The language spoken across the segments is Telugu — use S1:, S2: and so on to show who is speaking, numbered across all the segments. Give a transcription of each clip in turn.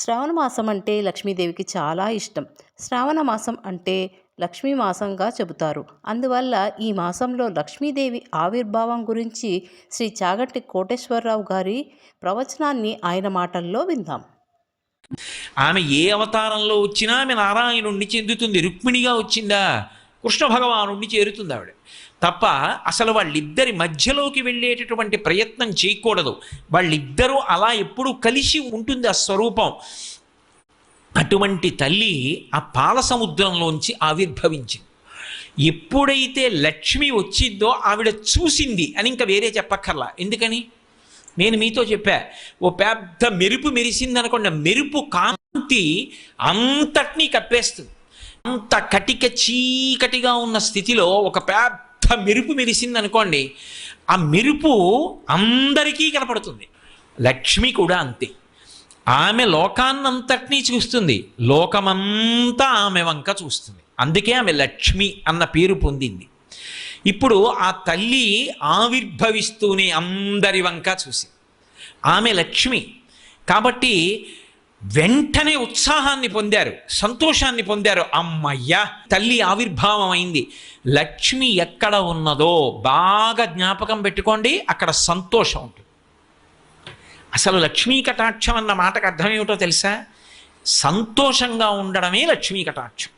S1: శ్రావణ మాసం అంటే లక్ష్మీదేవికి చాలా ఇష్టం. శ్రావణ మాసం అంటే లక్ష్మీ మాసంగా చెబుతారు. అందువల్ల ఈ మాసంలో లక్ష్మీదేవి ఆవిర్భావం గురించి శ్రీ చాగంటి కోటేశ్వరరావు గారి ప్రవచనాన్ని ఆయన మాటల్లో విందాం.
S2: ఆమె ఏ అవతారంలో వచ్చినా ఆమె నారాయణుణ్ణి చెందుతుంది. రుక్మిణిగా వచ్చిందా? కృష్ణ భగవానుణ్ణి చేరుతుంది ఆవిడ. తప్ప అసలు వాళ్ళిద్దరి మధ్యలోకి వెళ్ళేటటువంటి ప్రయత్నం చేయకూడదు. వాళ్ళిద్దరూ అలా ఎప్పుడూ కలిసి ఉంటుంది ఆ స్వరూపం. అటువంటి తల్లి ఆ పాల సముద్రంలోంచి ఆవిర్భవించింది. ఎప్పుడైతే లక్ష్మి వచ్చిందో ఆవిడ చూసింది అని ఇంకా వేరే చెప్పక్కర్లా. ఎందుకని? నేను మీతో చెప్పా ఓ పెద్ద మెరుపు మెరిసింది మెరుపు కాంతి అంతటినీ కప్పేస్తుంది. అంత కటిక చీకటిగా ఉన్న స్థితిలో ఒక పెద్ద మెరుపు మెరిసింది అనుకోండి ఆ మెరుపు అందరికీ కనపడుతుంది. లక్ష్మి కూడా అంతే. ఆమె లోకాన్నంతటినీ చూస్తుంది. లోకమంతా ఆమె వంక చూస్తుంది. అందుకే ఆమె లక్ష్మి అన్న పేరు పొందింది. ఇప్పుడు ఆ తల్లి ఆవిర్భవిస్తూనే అందరి వంక చూసి ఆమె లక్ష్మి. కాబట్టి వెంటనే ఉత్సాహాన్ని పొందారు సంతోషాన్ని పొందారు. అమ్మయ్యా తల్లి ఆవిర్భావం అయింది లక్ష్మి ఎక్కడ ఉన్నదో బాగా జ్ఞాపకం పెట్టుకోండి అక్కడ సంతోషం ఉంటుంది. అసలు లక్ష్మీ కటాక్షం అన్న మాటకు అర్థం ఏమిటో తెలుసా? సంతోషంగా ఉండడమే లక్ష్మీ కటాక్షం.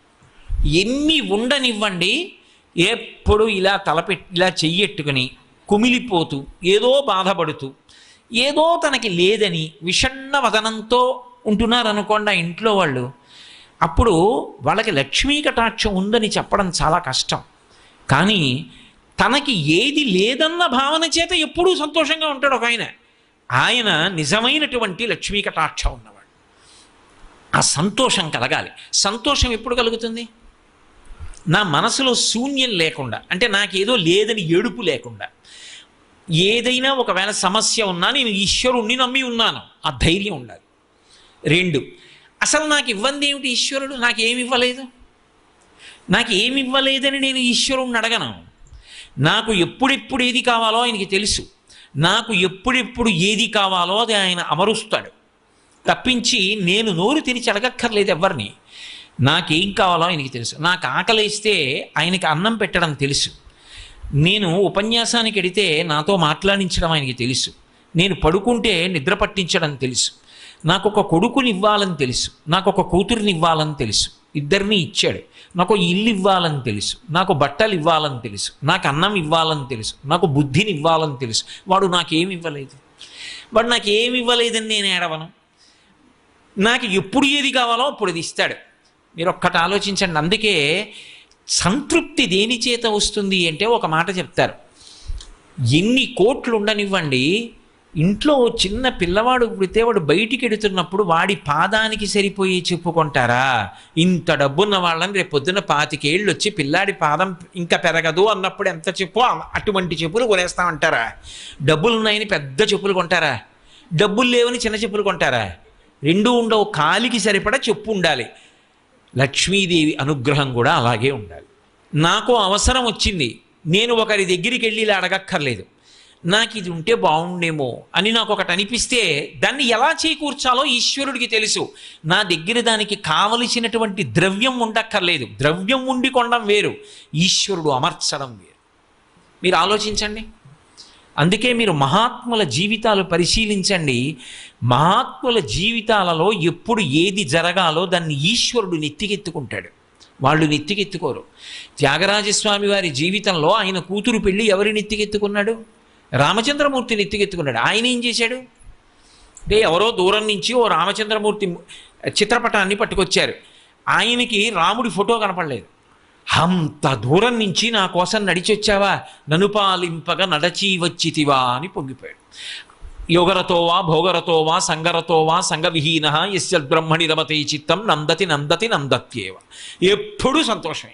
S2: ఎన్ని ఉండనివ్వండి ఎప్పుడు ఇలా తలపెట్టి ఇలా చెయ్యెట్టుకుని కుమిలిపోతూ ఏదో బాధపడుతూ ఏదో తనకి లేదని విషణ్ణ వదనంతో ఉంటున్నారనుకోండి ఆ ఇంట్లో వాళ్ళు. అప్పుడు వాళ్ళకి లక్ష్మీ కటాక్షం ఉందని చెప్పడం చాలా కష్టం. కానీ తనకి ఏది లేదన్న భావన చేత ఎప్పుడూ సంతోషంగా ఉంటాడు ఒక ఆయన. ఆయన నిజమైనటువంటి లక్ష్మీ కటాక్షం ఉన్నవాడు. ఆ సంతోషం కలగాలి. సంతోషం ఎప్పుడు కలుగుతుంది? నా మనసులో శూన్యం లేకుండా అంటే నాకేదో లేదని ఏడుపు లేకుండా. ఏదైనా ఒకవేళ సమస్య ఉన్నా నేను ఈశ్వరుణ్ణి నమ్మి ఉన్నాను. ఆ ధైర్యం ఉండాలి. రెండు. అసలు నాకు ఇవ్వంది ఏమిటి ఈశ్వరుడు? నాకు ఏమి ఇవ్వలేదు? నాకు ఏమి ఇవ్వలేదని నేను ఈశ్వరుణ్ణి అడగను. నాకు ఎప్పుడెప్పుడు ఏది కావాలో ఆయనకి తెలుసు. నాకు ఎప్పుడెప్పుడు ఏది కావాలో అది ఆయన అమరుస్తాడు. తప్పించి నేను నోరు తెరిచి అడగక్కర్లేదు ఎవరిని నాకేం కావాలో ఆయనకి తెలుసు. నాకు ఆకలిస్తే ఆయనకి అన్నం పెట్టడం తెలుసు. నేను ఉపన్యాసానికి వెడితే నాతో మాట్లాడించడం ఆయనకి తెలుసు. నేను పడుకుంటే నిద్ర పట్టించడం తెలుసు. నాకు ఒక కొడుకుని ఇవ్వాలని తెలుసు. నాకు ఒక కూతురిని ఇవ్వాలని తెలుసు. ఇద్దరిని ఇచ్చాడు. నాకు ఇల్లు ఇవ్వాలని తెలుసు. నాకు బట్టలు ఇవ్వాలని తెలుసు. నాకు అన్నం ఇవ్వాలని తెలుసు. నాకు బుద్ధిని ఇవ్వాలని తెలుసు. వాడు నాకేమి ఇవ్వలేదు వాడు నాకు ఏమి ఇవ్వలేదని నేను ఏడవను. నాకు ఎప్పుడు ఏది కావాలో అప్పుడు అది ఇస్తాడు. మీరు ఒక్కటి ఆలోచించండి. అందుకే సంతృప్తి దేని చేత వస్తుంది అంటే ఒక మాట చెప్తారు. ఎన్ని కోట్లు ఉండనివ్వండి ఇంట్లో చిన్న పిల్లవాడు పుడితే వాడు బయటికి ఎడుతున్నప్పుడు వాడి పాదానికి సరిపోయి చెప్పుకుంటారా ఇంత డబ్బున్న వాళ్ళని రేపు పొద్దున్న పాతికేళ్ళు వచ్చి పిల్లాడి పాదం ఇంకా పెరగదు అన్నప్పుడు ఎంత చెప్పు? అటువంటి చెప్పులు కొనేస్తామంటారా డబ్బులు ఉన్నాయని పెద్ద చెప్పులు కొంటారా? డబ్బులు లేవని చిన్న చెప్పులు కొంటారా? రెండూ ఉండవు కాలికి సరిపడా చెప్పు ఉండాలి. లక్ష్మీదేవి అనుగ్రహం కూడా అలాగే ఉండాలి. నాకు అవసరం వచ్చింది. నేను ఒకరి దగ్గరికి వెళ్ళి ఇలా అడగక్కర్లేదు. నాకు ఇది ఉంటే బాగుండేమో అని నాకు ఒకటి అనిపిస్తే దాన్ని ఎలా చేకూర్చాలో ఈశ్వరుడికి తెలుసు. నా దగ్గర దానికి కావలసినటువంటి ద్రవ్యం ఉండక్కర్లేదు. ద్రవ్యం ఉండి కొనడం వేరు. ఈశ్వరుడు అమర్చడం వేరు. మీరు ఆలోచించండి. అందుకే మీరు మహాత్ముల జీవితాలు పరిశీలించండి. మహాత్ముల జీవితాలలో ఎప్పుడు ఏది జరగాలో దాన్ని ఈశ్వరుడు నెత్తికెత్తుకుంటాడు. వాళ్ళు నెత్తికెత్తుకోరు. త్యాగరాజస్వామి వారి జీవితంలో ఆయన కూతురు పెళ్ళి ఎవరి నెత్తికెత్తుకున్నాడు? రామచంద్రమూర్తిని ఎత్తికెత్తుకున్నాడు ఆయన ఏం చేశాడు? అంటే ఎవరో దూరం నుంచి ఓ రామచంద్రమూర్తి చిత్రపటాన్ని పట్టుకొచ్చారు. ఆయనకి రాముడి ఫోటో కనపడలేదు. అంత దూరం నుంచి నా కోసం నడిచి వచ్చావా నన్ను పాలింపగా నడచి వచ్చితివా అని పొంగిపోయాడు. యోగరతో వా భోగరతో వా సంగరతో వా సంగవిహీన యస్యద్బ్రహ్మణి రమతే చిత్తం నందతి నందతి నందత్యేవ. ఎప్పుడూ సంతోషమే.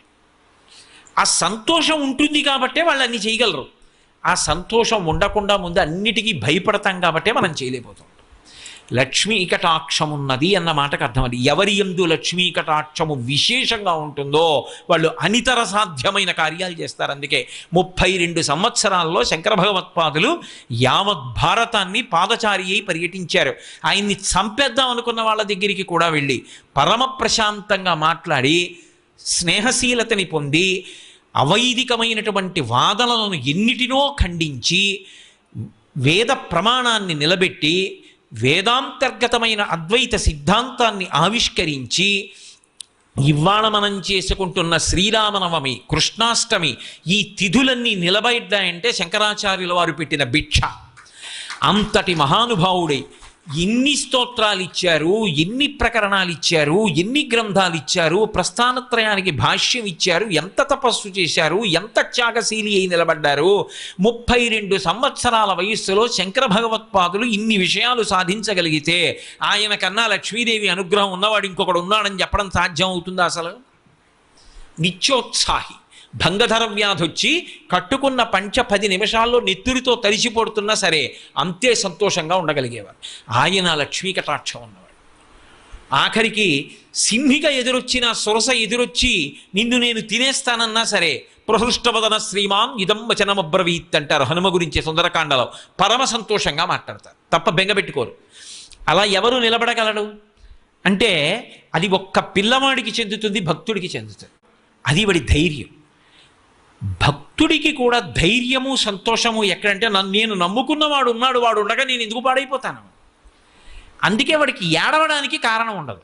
S2: ఆ సంతోషం ఉంటుంది కాబట్టే వాళ్ళు అన్ని చేయగలరు. ఆ సంతోషం ఉండకుండా ముందు అన్నిటికీ భయపడతాం కాబట్టే మనం చేయలేకపోతాం. లక్ష్మీ కటాక్షం ఉన్నది అన్న మాటకు అర్థం అది. ఎవరి ఎందు లక్ష్మీ కటాక్షము విశేషంగా ఉంటుందో వాళ్ళు అనితర సాధ్యమైన కార్యాలు చేస్తారు. అందుకే ముప్పై రెండు సంవత్సరాల్లో శంకర భగవత్పాదులు యావత్ భారతాన్ని పాదచారి అయి పర్యటించారు. ఆయన్ని చంపేద్దాం అనుకున్న వాళ్ళ దగ్గరికి కూడా వెళ్ళి పరమ ప్రశాంతంగా మాట్లాడి స్నేహశీలతని పొంది అవైదికమైనటువంటి వాదనలను ఎన్నిటినో ఖండించి వేద ప్రమాణాన్ని నిలబెట్టి వేదాంతర్గతమైన అద్వైత సిద్ధాంతాన్ని ఆవిష్కరించి ఇవాళ మనం చేసుకుంటున్న శ్రీరామనవమి కృష్ణాష్టమి ఈ తిథులన్నీ నిలబడ్డాయంటే శంకరాచార్యుల వారు పెట్టిన భిక్ష. అంతటి మహానుభావుడై ఎన్ని స్తోత్రాలు ఇచ్చారు ఎన్ని ప్రకరణాలు ఇచ్చారు ఎన్ని గ్రంథాలు ఇచ్చారు ప్రస్థానత్రయానికి భాష్యం ఇచ్చారు ఎంత తపస్సు చేశారు ఎంత త్యాగశీలి అయి నిలబడ్డారు ముప్పై రెండు సంవత్సరాల వయస్సులో శంకర భగవత్పాదులు ఇన్ని విషయాలు సాధించగలిగితే ఆయన కన్నా లక్ష్మీదేవి అనుగ్రహం ఉన్నవాడు ఇంకొకడు ఉన్నాడని చెప్పడం సాధ్యం అవుతుందా అసలు? నిత్యోత్సాహి. భంగధర వ్యాధి వచ్చి కట్టుకున్న పంచ పది నిమిషాల్లో నెత్తురితో తడిసిపోడుతున్నా సరే అంతే సంతోషంగా ఉండగలిగేవారు ఆయన లక్ష్మీ కటాక్షం ఉన్నవాడు. ఆఖరికి సింహిక ఎదురొచ్చిన సొరస ఎదురొచ్చి నిన్ను నేను తినేస్తానన్నా సరే ప్రహృష్టవదన శ్రీమాన్ ఇదం వచనమబ్రవీత్ అంటారు. హనుమ గురించి సుందరకాండలో పరమ సంతోషంగా మాట్లాడతారు. తప్ప బెంగపెట్టుకోరు అలా ఎవరు నిలబడగలడు? అంటే అది ఒక్క పిల్లవాడికి చెందుతుంది భక్తుడికి చెందుతుంది. అది వాడి ధైర్యం. భక్తుడికి కూడా ధైర్యము సంతోషము ఎక్కడంటే నన్ను నేను నమ్ముకున్నవాడు ఉన్నాడు వాడు ఉండగా నేను ఎందుకు పాడైపోతాను? అందుకే వాడికి ఏడవడానికి కారణం ఉండదు.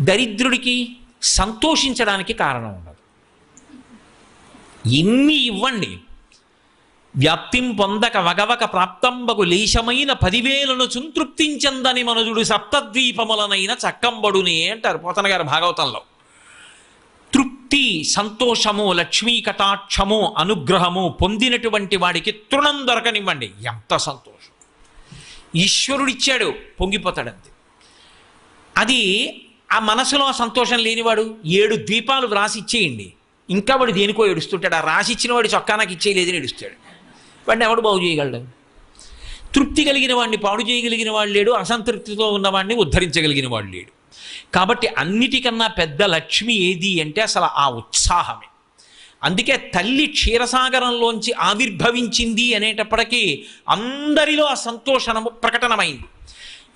S2: దరిద్రుడికి సంతోషించడానికి కారణం ఉండదు. ఎన్ని ఇవ్వండి. వ్యాప్తిం పొందక వగవక ప్రాప్తంబకు లేశమైన పదివేలను సంతృప్తించందని మనుజుడు సప్తద్వీపములనైన చక్కంబడునే అంటారు పోతన గారు భాగవతంలో. తృప్తి సంతోషము లక్ష్మీ కటాక్షము అనుగ్రహము పొందినటువంటి వాడికి తృణం దొరకనివ్వండి. ఎంత సంతోషం. ఈశ్వరుడిచ్చాడు పొంగిపోతాడంతే. అది ఆ మనసులో ఆ సంతోషం లేనివాడు ఏడు ద్వీపాలు రాసిచ్చేయండి ఇంకా వాడు దేనికో ఏడుస్తుంటాడు. ఆ రాసిచ్చిన వాడు చొక్కా నాకు ఇచ్చేయలేదని ఏడుస్తాడు. వాడిని ఎవడు బాగు చేయగలడు? తృప్తి కలిగిన వాడిని పాడు చేయగలిగిన వాడు లేడు. అసంతృప్తితో ఉన్నవాడిని ఉద్ధరించగలిగిన వాడు లేడు. కాబట్టి అన్నిటికన్నా పెద్ద లక్ష్మి ఏది అంటే అసలు ఆ ఉత్సాహమే. అందుకే తల్లి క్షీరసాగరంలోంచి ఆవిర్భవించింది అనేటప్పటికీ అందరిలో ఆ సంతోషణము ప్రకటనమైంది.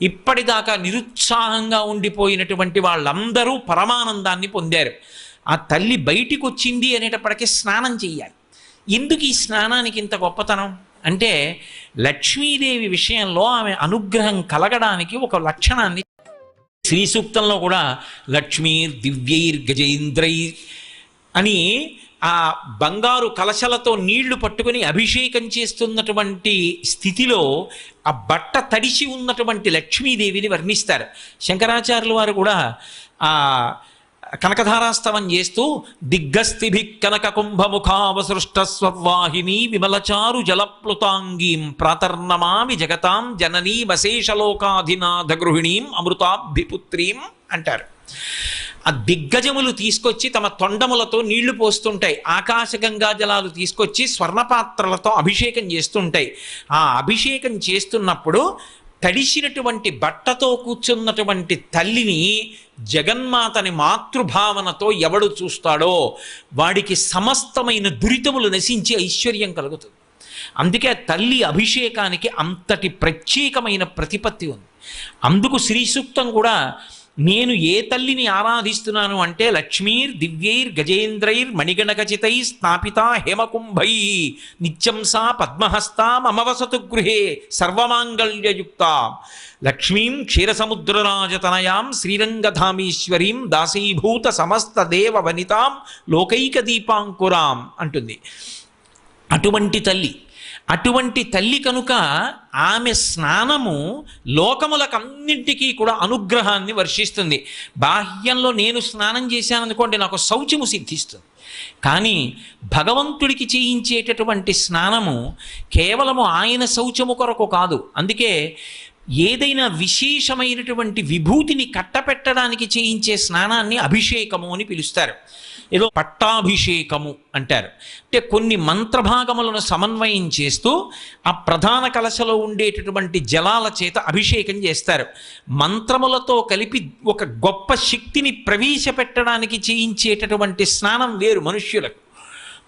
S2: ఇప్పటిదాకా నిరుత్సాహంగా ఉండిపోయినటువంటి వాళ్ళందరూ పరమానందాన్ని పొందారు. ఆ తల్లి బయటికి వచ్చింది అనేటప్పటికీ స్నానం చేయాలి ఎందుకు ఈ స్నానానికి ఇంత గొప్పతనం? అంటే లక్ష్మీదేవి విషయంలో ఆమె అనుగ్రహం కలగడానికి ఒక లక్షణాన్ని శ్రీ సూక్తంలో కూడా లక్ష్మీర్ దివ్యైర్ గజేంద్రై అని ఆ బంగారు కలశలతో నీళ్ళు పట్టుకొని అభిషేకం చేస్తున్నటువంటి స్థితిలో ఆ బట్ట తడిసి ఉన్నటువంటి లక్ష్మీదేవిని వర్ణిస్తారు. శంకరాచార్యుల వారు కూడా ఆ కనకధారాస్తవం చేస్తూ దిగ్గస్థిభి కనక కుంభముఖావసృష్ట స్వవాహిని విమలచారు జలప్లుతాంగీం ప్రాతర్నమామి జగతాం జననీ వశేషలోకాధినాథ గృహిణీం అమృతాభిపుత్రీం అంటారు. ఆ దిగ్గజములు తీసుకొచ్చి తమ తొండములతో నీళ్ళు పోస్తుంటాయి ఆకాశగంగా జలాలు తీసుకొచ్చి స్వర్ణపాత్రలతో అభిషేకం చేస్తుంటాయి. ఆ అభిషేకం చేస్తున్నప్పుడు తడిసినటువంటి బట్టతో కూర్చున్నటువంటి తల్లిని జగన్మాతని మాతృభావనతో ఎవడు చూస్తాడో వాడికి సమస్తమైన దురితములు నశించి ఐశ్వర్యం కలుగుతుంది. అందుకే తల్లి అభిషేకానికి అంతటి ప్రత్యేకమైన ప్రతిపత్తి ఉంది. అందుకు శ్రీసూక్తం కూడా నేను ఏ తల్లిని ఆరాధిస్తున్నాను అంటే లక్ష్మీర్ దివ్యైర్ గజేంద్రైర్ మణిగణకచితై స్థాపిత హేమకుంభై. నిత్యం సా పద్మహస్తాం అమవసతు గృహే సర్వమాంగళ్యయుక్త. లక్ష్మీం క్షీరసముద్రరాజతనయాం శ్రీరంగధామీశ్వరీం దాసీభూత సమస్త దేవ వనితాం లోకైక దీపాంకురాం అంటుంది. అటువంటి తల్లి అటువంటి తల్లి కనుక ఆమె స్నానము లోకములకన్నింటికీ కూడా అనుగ్రహాన్ని వర్షిస్తుంది. బాహ్యంలో నేను స్నానం చేశాను అనుకోండి నాకు శౌచము సిద్ధిస్తుంది. కానీ భగవంతుడికి చేయించేటటువంటి స్నానము కేవలము ఆయన శౌచము కొరకు కాదు. అందుకే ఏదైనా విశేషమైనటువంటి విభూతిని కట్టపెట్టడానికి చేయించే స్నానాన్ని అభిషేకము అని పిలుస్తారు. ఏదో పట్టాభిషేకము అంటారు. అంటే కొన్ని మంత్రభాగములను సమన్వయం చేస్తూ ఆ ప్రధాన కలశలో ఉండేటటువంటి జలాల చేత అభిషేకం చేస్తారు. మంత్రములతో కలిపి ఒక గొప్ప శక్తిని ప్రవేశపెట్టడానికి చేయించేటటువంటి స్నానం వేరు మనుష్యులకు.